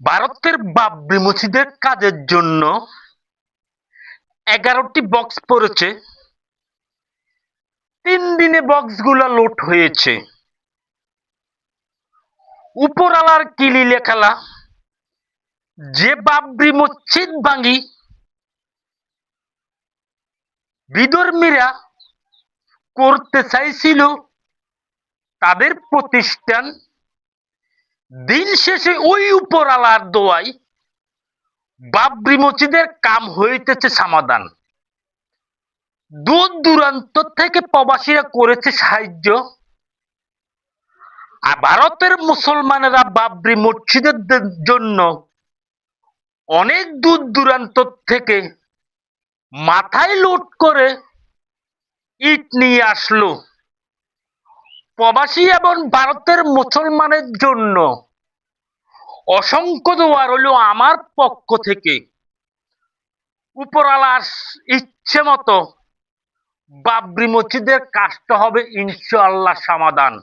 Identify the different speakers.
Speaker 1: ভারতের বাবরি মসজিদের কাজের জন্য এগারোটি বক্স পড়েছে। তিন দিনে বক্সগুলো লোড হয়েছে। উপরালার কিলি লেখালা, যে বাবরি মসজিদ ভাঙি বিধর্মীরা করতে চাইছিল, তাদের প্রতিষ্ঠান দিন শেষে ওই উপরালার দোয়াই বাবরি মসজিদের কাম হইতেছে সমাধান। দূর দূরান্ত থেকে প্রবাসীরা করেছে সাহায্য। আর ভারতের মুসলমানেরা বাবরি মসজিদের জন্য অনেক দূর দূরান্ত থেকে মাথায় লোড করে ইট নিয়ে আসলো। প্রবাসী এবং ভারতের মুসলমানের জন্য অসংখ্য দোয়া রইল আমার পক্ষ থেকে। উপরালার ইচ্ছে মতো বাবরি মসজিদের কাজটা হবে ইনশাআল্লাহ সমাধান।